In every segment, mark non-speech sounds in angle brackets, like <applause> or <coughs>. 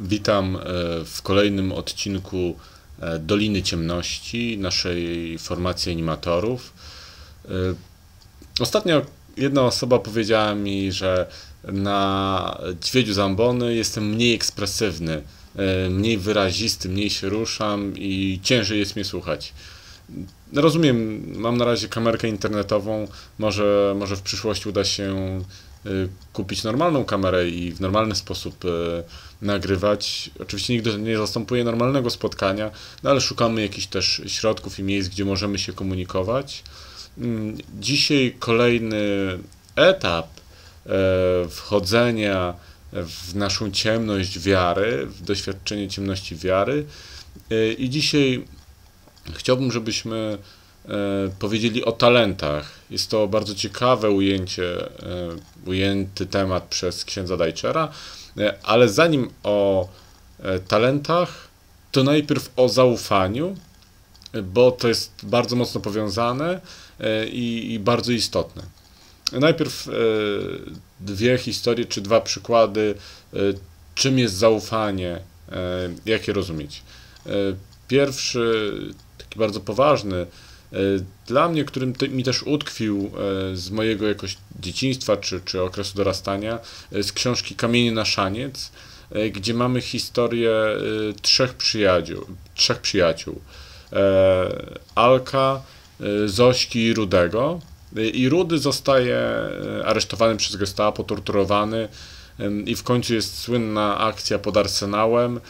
Witam e, w kolejnym odcinku e, Doliny Ciemności, naszej formacji animatorów. E, ostatnio jedna osoba powiedziała mi, że na Dźwiedziu Zambony jestem mniej ekspresywny, mniej wyrazisty, mniej się ruszam i ciężej jest mnie słuchać. Rozumiem, mam na razie kamerkę internetową, może, może w przyszłości uda się kupić normalną kamerę i w normalny sposób y, nagrywać. Oczywiście nigdy nie zastępuje normalnego spotkania, no ale szukamy jakichś też środków i miejsc, gdzie możemy się komunikować. Mm, dzisiaj kolejny etap e, wchodzenia w naszą ciemność wiary, w doświadczenie ciemności wiary. I dzisiaj chciałbym, żebyśmy powiedzieli o talentach. Jest to bardzo ciekawe ujęcie, e, ujęty temat przez księdza Dajczera, e, ale zanim o talentach, to najpierw o zaufaniu, bo to jest bardzo mocno powiązane i, i bardzo istotne. Najpierw dwie historie czy dwa przykłady, czym jest zaufanie, jak je rozumieć. Pierwszy, taki bardzo poważny, E, dla mnie, którym mi też utkwił e, z mojego jakoś dzieciństwa czy, czy okresu dorastania, e, z książki Kamienie na szaniec, gdzie mamy historię trzech przyjaciół, trzech przyjaciół. Alka, Zośki i Rudego. I Rudy zostaje aresztowany przez gestapo, torturowany i w końcu jest słynna akcja pod Arsenałem,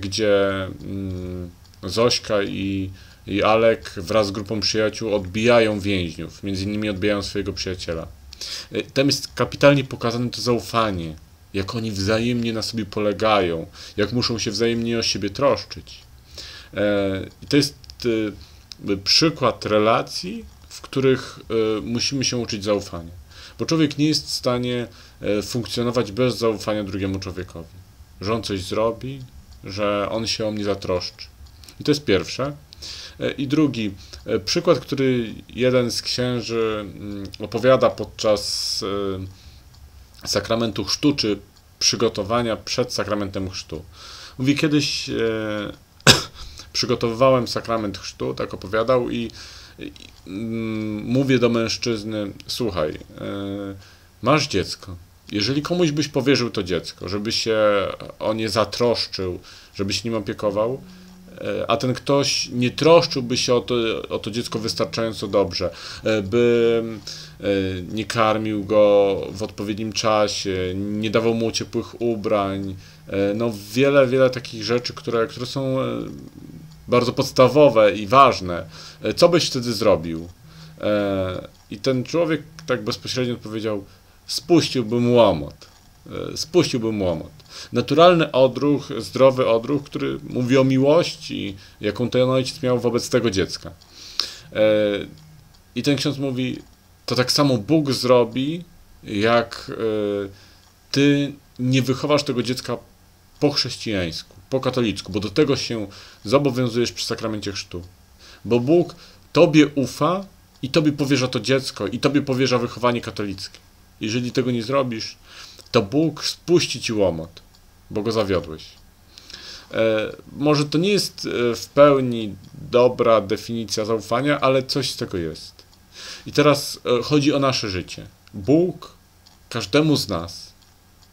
gdzie mm, Zośka i i Alek wraz z grupą przyjaciół odbijają więźniów, między innymi odbijają swojego przyjaciela. E, tam jest kapitalnie pokazane to zaufanie, jak oni wzajemnie na sobie polegają, jak muszą się wzajemnie o siebie troszczyć. E, I to jest e, przykład relacji, w których musimy się uczyć zaufania. Bo człowiek nie jest w stanie funkcjonować bez zaufania drugiemu człowiekowi. Że on coś zrobi, że on się o mnie zatroszczy. I to jest pierwsze. E, I drugi e, przykład, który jeden z księży mm, opowiada podczas e, sakramentu chrztu, czy przygotowania przed sakramentem chrztu. Mówi, kiedyś <coughs> przygotowywałem sakrament chrztu, tak opowiadał i, i mm, mówię do mężczyzny, słuchaj, masz dziecko, jeżeli komuś byś powierzył to dziecko, żeby się o nie zatroszczył, żeby się nim opiekował, E, a ten ktoś nie troszczyłby się o to, o to dziecko wystarczająco dobrze, e, by e, nie karmił go w odpowiednim czasie, nie dawał mu ciepłych ubrań, no wiele, wiele takich rzeczy, które, które są bardzo podstawowe i ważne. Co byś wtedy zrobił? I ten człowiek tak bezpośrednio odpowiedział, spuściłbym łomot. Spuściłbym łomot naturalny odruch, zdrowy odruch, który mówi o miłości, jaką ten ojciec miał wobec tego dziecka. E, I ten ksiądz mówi, to tak samo Bóg zrobi, jak e, ty nie wychowasz tego dziecka po chrześcijańsku, po katolicku, bo do tego się zobowiązujesz przy sakramencie chrztu. Bo Bóg tobie ufa i tobie powierza to dziecko i tobie powierza wychowanie katolickie. Jeżeli tego nie zrobisz, to Bóg spuści ci łomot bo go zawiodłeś. E, może to nie jest e, w pełni dobra definicja zaufania, ale coś z tego jest. I teraz e, chodzi o nasze życie. Bóg każdemu z nas,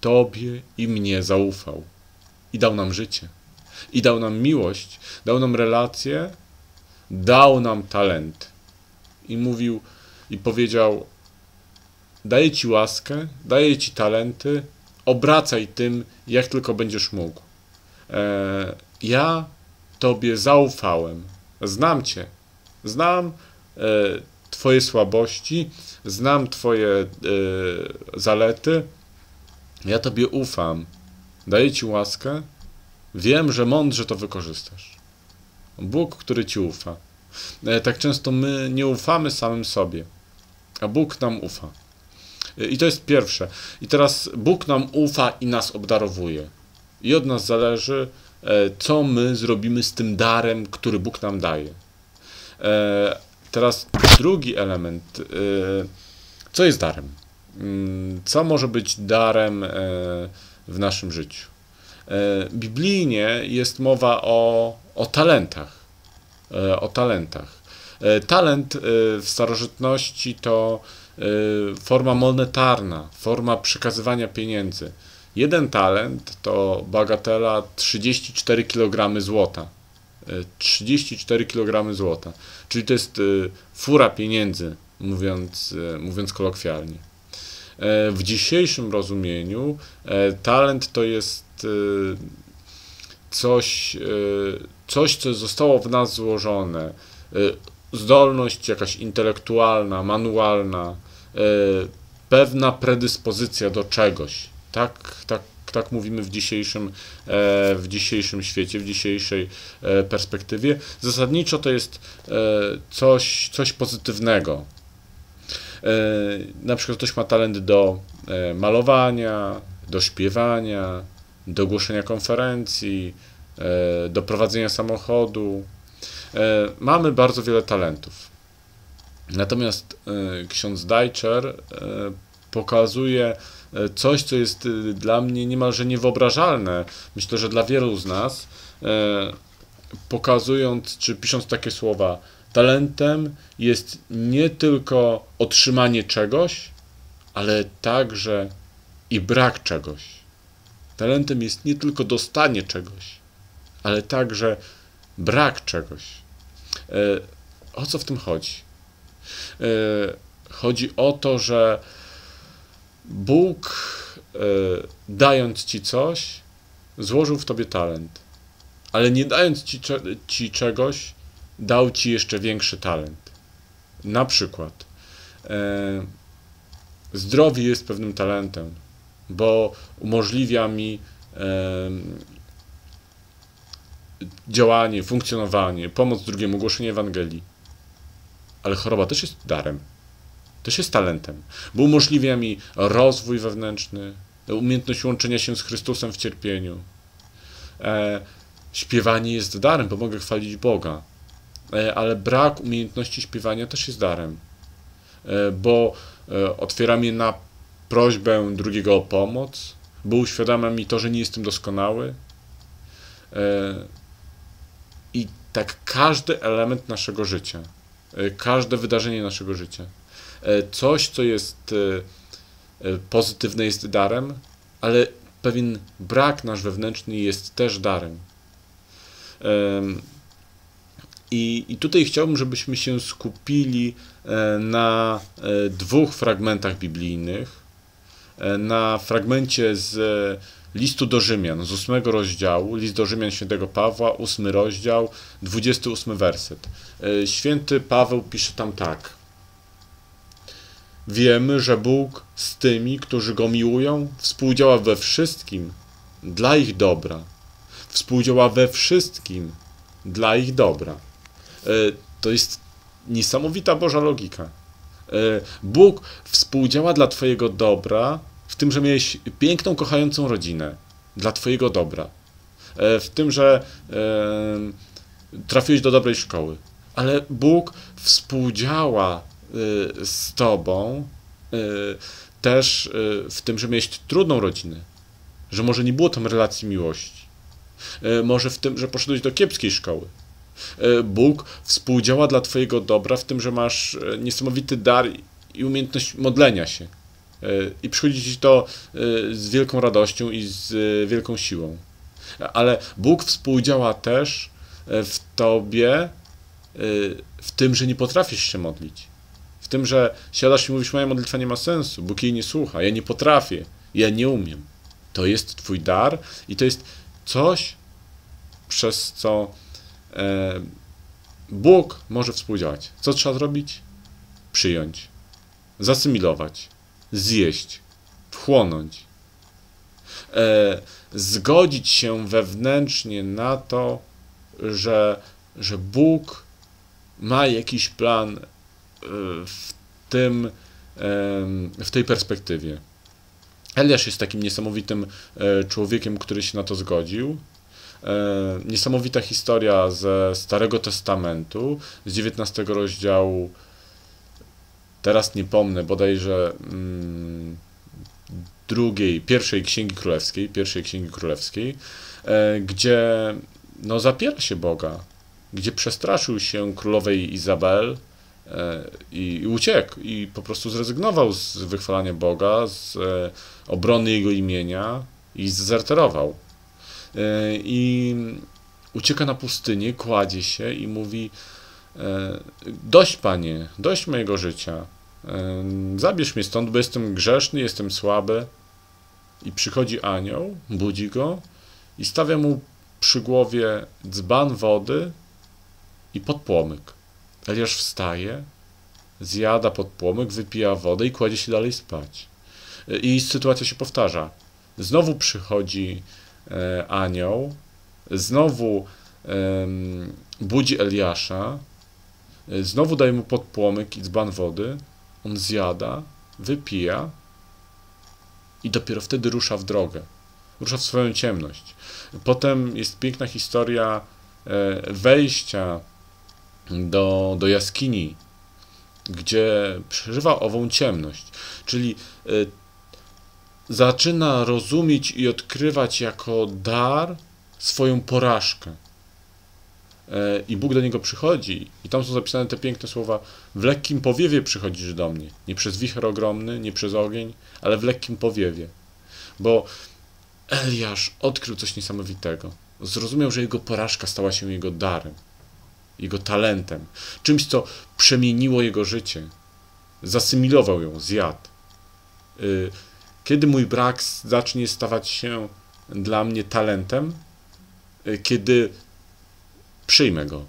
Tobie i mnie zaufał i dał nam życie. I dał nam miłość, dał nam relacje, dał nam talent. I mówił i powiedział: Daję Ci łaskę, daję Ci talenty, obracaj tym, jak tylko będziesz mógł. E, ja Tobie zaufałem. Znam Cię. Znam e, Twoje słabości, znam Twoje e, zalety. Ja Tobie ufam. Daję Ci łaskę. Wiem, że mądrze to wykorzystasz. Bóg, który Ci ufa. Tak często my nie ufamy samym sobie, a Bóg nam ufa. I to jest pierwsze. I teraz Bóg nam ufa i nas obdarowuje. I od nas zależy, e, co my zrobimy z tym darem, który Bóg nam daje. E, teraz drugi element. E, co jest darem? Mm, co może być darem w naszym życiu? Biblijnie jest mowa o, o talentach. O talentach. Talent w starożytności to forma monetarna, forma przekazywania pieniędzy. Jeden talent to bagatela 34 kg złota. 34 kg złota. Czyli to jest fura pieniędzy, mówiąc, mówiąc kolokwialnie. W dzisiejszym rozumieniu talent to jest coś, coś, co zostało w nas złożone. Zdolność jakaś intelektualna, manualna, pewna predyspozycja do czegoś. Tak, tak, tak mówimy w dzisiejszym, w dzisiejszym świecie, w dzisiejszej perspektywie. Zasadniczo to jest coś, coś pozytywnego, E, na przykład ktoś ma talent do e, malowania, do śpiewania, do głoszenia konferencji, e, do prowadzenia samochodu. Mamy bardzo wiele talentów. Natomiast ksiądz Dajczer pokazuje coś, co jest dla mnie niemalże niewyobrażalne. Myślę, że dla wielu z nas, pokazując czy pisząc takie słowa, Talentem jest nie tylko otrzymanie czegoś, ale także i brak czegoś. Talentem jest nie tylko dostanie czegoś, ale także brak czegoś. E, o co w tym chodzi? E, chodzi o to, że Bóg, e, dając ci coś, złożył w tobie talent, ale nie dając ci, ci czegoś, dał ci jeszcze większy talent. Na przykład, e, zdrowie jest pewnym talentem, bo umożliwia mi działanie, funkcjonowanie, pomoc drugiemu, głoszenie Ewangelii. Ale choroba też jest darem, też jest talentem, bo umożliwia mi rozwój wewnętrzny, umiejętność łączenia się z Chrystusem w cierpieniu. E, śpiewanie jest darem, bo mogę chwalić Boga. E, ale brak umiejętności śpiewania też jest darem, e, bo e, otwiera mnie na prośbę drugiego o pomoc, bo uświadamia mi to, że nie jestem doskonały. I tak każdy element naszego życia, każde wydarzenie naszego życia, coś, co jest pozytywne, jest darem, ale pewien brak nasz wewnętrzny jest też darem. I, I tutaj chciałbym, żebyśmy się skupili e, na e, dwóch fragmentach biblijnych. E, na fragmencie z listu do Rzymian, z ósmego rozdziału, list do Rzymian świętego Pawła, ósmy rozdział, 28 werset. Święty Paweł pisze tam tak. Wiemy, że Bóg z tymi, którzy Go miłują, współdziała we wszystkim dla ich dobra. Współdziała we wszystkim dla ich dobra. E, to jest niesamowita Boża logika. E, Bóg współdziała dla Twojego dobra, tym, że miałeś piękną, kochającą rodzinę, dla Twojego dobra, e, w tym, że trafiłeś do dobrej szkoły. Ale Bóg współdziała z Tobą też w tym, że miałeś trudną rodzinę, że może nie było tam relacji miłości, może w tym, że poszedłeś do kiepskiej szkoły, E, Bóg współdziała dla Twojego dobra w tym, że masz e, niesamowity dar i umiejętność modlenia się. E, I przychodzi Ci to z wielką radością i z wielką siłą. Ale Bóg współdziała też w Tobie, w tym, że nie potrafisz się modlić. W tym, że siadasz i mówisz, moja modlitwa nie ma sensu, Bóg jej nie słucha, ja nie potrafię, ja nie umiem. To jest Twój dar i to jest coś, przez co E, Bóg może współdziałać. Co trzeba zrobić? Przyjąć, zasymilować, zjeść, wchłonąć, e, zgodzić się wewnętrznie na to, że, że Bóg ma jakiś plan e, w tym, w tej perspektywie. Eliasz jest takim niesamowitym człowiekiem, który się na to zgodził. E, niesamowita historia ze Starego Testamentu, z 19 rozdziału. Teraz nie pomnę, bodajże drugiej, pierwszej Księgi Królewskiej, pierwszej Księgi Królewskiej, e, gdzie no, zapiera się Boga, gdzie przestraszył się królowej Izabel e, i, i uciekł i po prostu zrezygnował z wychwalania Boga, z e, obrony Jego imienia i zerterował. I ucieka na pustynię, kładzie się i mówi dość, Panie, dość mojego życia, zabierz mnie stąd, bo jestem grzeszny, jestem słaby. I przychodzi anioł, budzi go i stawia mu przy głowie dzban wody i podpłomyk. Eliasz wstaje, zjada podpłomyk, wypija wodę i kładzie się dalej spać. I sytuacja się powtarza. Znowu przychodzi e, anioł, znowu e, budzi Eliasza, e, znowu daje mu podpłomyk i dzban wody, on zjada, wypija i dopiero wtedy rusza w drogę. Rusza w swoją ciemność. Potem jest piękna historia e, wejścia do, do jaskini, gdzie przeżywa ową ciemność. Czyli e, zaczyna rozumieć i odkrywać jako dar swoją porażkę. E, I Bóg do niego przychodzi, i tam są zapisane te piękne słowa: W lekkim powiewie przychodzisz do mnie. Nie przez wicher ogromny, nie przez ogień, ale w lekkim powiewie. Bo Eliasz odkrył coś niesamowitego. Zrozumiał, że jego porażka stała się jego darem, jego talentem, czymś, co przemieniło jego życie. Zasymilował ją, zjadł. Y, kiedy mój brak zacznie stawać się dla mnie talentem? Y, kiedy przyjmę go,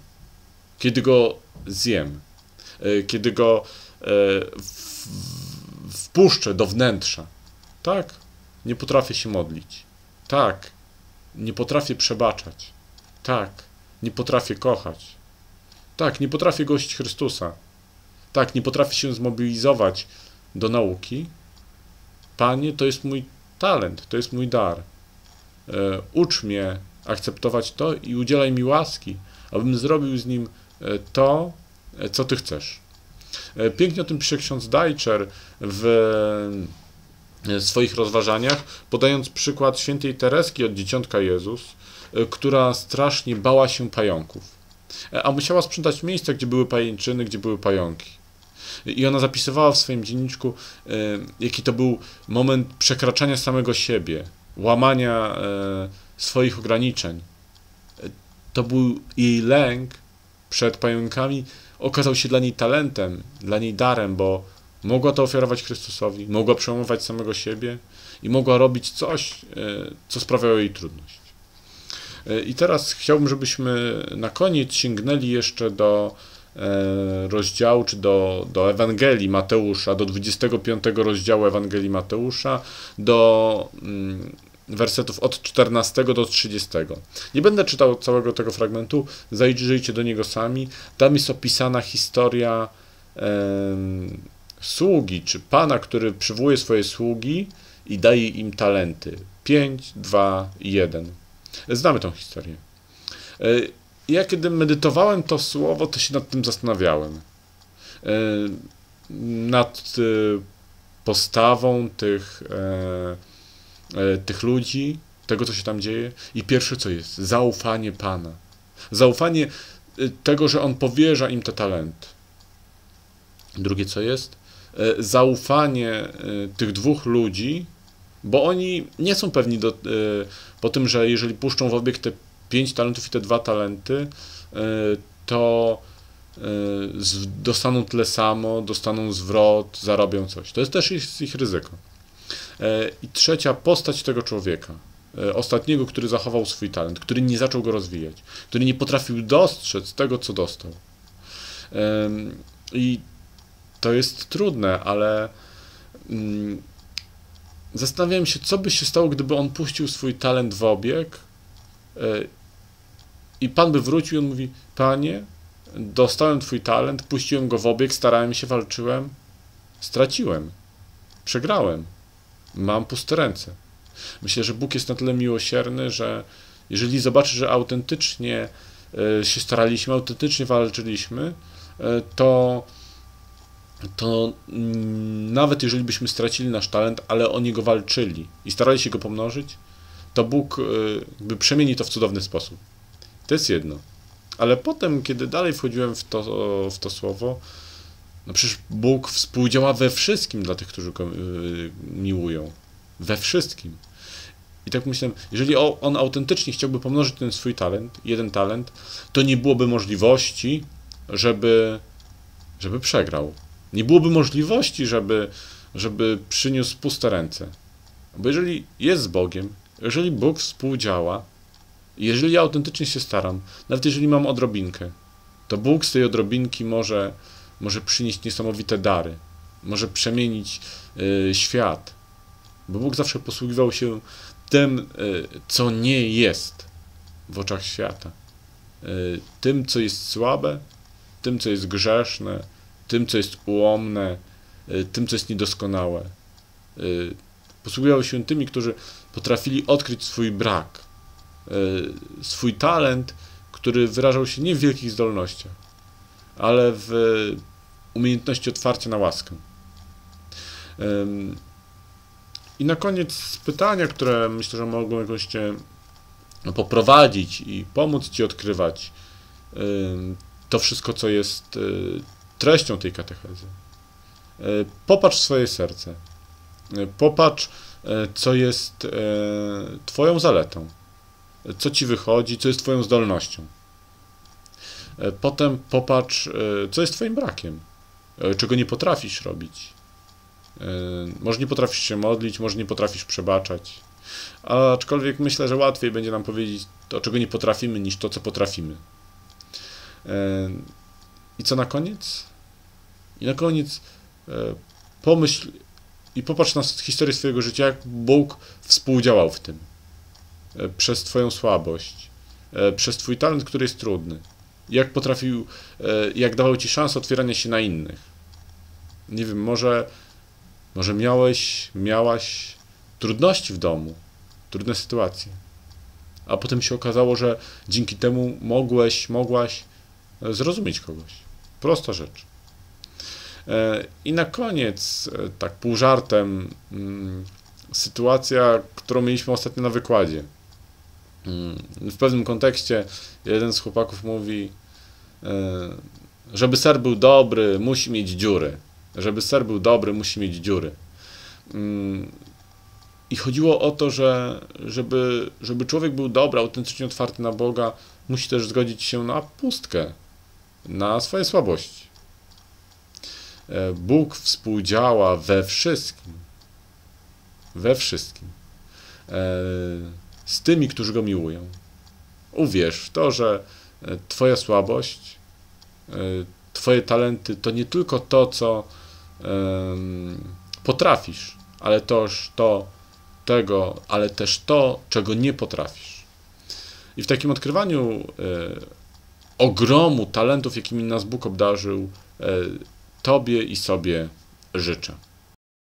kiedy go zjem, y, kiedy go wpuszczę do wnętrza. Tak, nie potrafię się modlić. Tak, nie potrafię przebaczać. Tak, nie potrafię kochać. Tak, nie potrafię gościć Chrystusa. Tak, nie potrafię się zmobilizować do nauki. Panie, to jest mój talent, to jest mój dar. E, ucz mnie akceptować to i udzielaj mi łaski, abym zrobił z nim e, to, e, co Ty chcesz. E, pięknie o tym pisze ksiądz Dajczer w swoich rozważaniach, podając przykład świętej Tereski od Dzieciątka Jezus, która strasznie bała się pająków, a musiała sprzątać miejsca, gdzie były pajęczyny, gdzie były pająki. I ona zapisywała w swoim dzienniczku, jaki to był moment przekraczania samego siebie, łamania swoich ograniczeń. To był jej lęk przed pająkami, okazał się dla niej talentem, dla niej darem, bo Mogła to ofiarować Chrystusowi, mogła przejmować samego siebie i mogła robić coś, e, co sprawiało jej trudność. E, I teraz chciałbym, żebyśmy na koniec sięgnęli jeszcze do e, rozdziału, czy do, do Ewangelii Mateusza, do 25 rozdziału Ewangelii Mateusza, do mm, wersetów od 14 do 30. Nie będę czytał całego tego fragmentu, zajrzyjcie do niego sami. Tam jest opisana historia sługi, czy pana, który przywołuje swoje sługi i daje im talenty. 5, 2, 1. Znamy tą historię. E, ja kiedy medytowałem to słowo, to się nad tym zastanawiałem. E, nad e, postawą tych, tych ludzi, tego, co się tam dzieje. I pierwsze, co jest, zaufanie Pana. Zaufanie tego, że On powierza im te talenty. Drugie, co jest? E, zaufanie e, tych dwóch ludzi, bo oni nie są pewni do, e, po tym, że jeżeli puszczą w obieg te pięć talentów i te dwa talenty, to dostaną tyle samo, dostaną zwrot, zarobią coś. To jest też ich, ich ryzyko. I trzecia, postać tego człowieka, ostatniego, który zachował swój talent, który nie zaczął go rozwijać, który nie potrafił dostrzec tego, co dostał. I to jest trudne, ale mm, zastanawiałem się, co by się stało, gdyby on puścił swój talent w obieg y, i Pan by wrócił i on mówi, Panie, dostałem Twój talent, puściłem go w obieg, starałem się, walczyłem, straciłem, przegrałem, mam puste ręce. Myślę, że Bóg jest na tyle miłosierny, że jeżeli zobaczy, że autentycznie y, się staraliśmy, autentycznie walczyliśmy, y, to to mm, nawet jeżeli byśmy stracili nasz talent, ale o niego walczyli i starali się go pomnożyć, to Bóg y, jakby przemieni to w cudowny sposób. To jest jedno. Ale potem, kiedy dalej wchodziłem w to, w to słowo, no przecież Bóg współdziała we wszystkim dla tych, którzy go y, miłują. We wszystkim. I tak myślę, jeżeli on autentycznie chciałby pomnożyć ten swój talent, jeden talent, to nie byłoby możliwości, żeby, żeby przegrał. Nie byłoby możliwości, żeby, żeby przyniósł puste ręce. Bo jeżeli jest z Bogiem, jeżeli Bóg współdziała, jeżeli ja autentycznie się staram, nawet jeżeli mam odrobinkę, to Bóg z tej odrobinki może, może przynieść niesamowite dary, może przemienić y, świat. Bo Bóg zawsze posługiwał się tym, y, co nie jest w oczach świata. Y, tym, co jest słabe, tym, co jest grzeszne, tym, co jest ułomne, tym, co jest niedoskonałe. Posługiwał się tymi, którzy potrafili odkryć swój brak, swój talent, który wyrażał się nie w wielkich zdolnościach, ale w umiejętności otwarcia na łaskę. I na koniec pytania, które myślę, że mogą jakoś Cię poprowadzić i pomóc Ci odkrywać to wszystko, co jest treścią tej katechezy. E, popatrz swoje serce. E, popatrz, e, co jest Twoją zaletą, co Ci wychodzi, co jest Twoją zdolnością. Potem popatrz, co jest Twoim brakiem, czego nie potrafisz robić. Może nie potrafisz się modlić, może nie potrafisz przebaczać. Aczkolwiek myślę, że łatwiej będzie nam powiedzieć to, czego nie potrafimy, niż to, co potrafimy. I co na koniec? I na koniec e, pomyśl i popatrz na historię swojego życia, jak Bóg współdziałał w tym. E, przez Twoją słabość, e, przez Twój talent, który jest trudny. Jak potrafił, jak dawał Ci szansę otwierania się na innych. Nie wiem, może, może miałeś, miałaś trudności w domu, trudne sytuacje. A potem się okazało, że dzięki temu mogłeś, mogłaś zrozumieć kogoś. Prosta rzecz. E, I na koniec, e, tak pół żartem, mm, sytuacja, którą mieliśmy ostatnio na wykładzie. Mm, w pewnym kontekście jeden z chłopaków mówi, e, żeby ser był dobry, musi mieć dziury. Żeby ser był dobry, musi mieć dziury. Mm, I chodziło o to, że żeby, żeby człowiek był dobry, autentycznie otwarty na Boga, musi też zgodzić się na pustkę, na swoje słabości. E, Bóg współdziała we wszystkim. We wszystkim. E, z tymi, którzy go miłują. Uwierz w to, że e, Twoja słabość, Twoje talenty to nie tylko to, co potrafisz, ale też to, tego, ale też to, czego nie potrafisz. I w takim odkrywaniu ogromu talentów, jakimi nas Bóg obdarzył, Tobie i sobie życzę.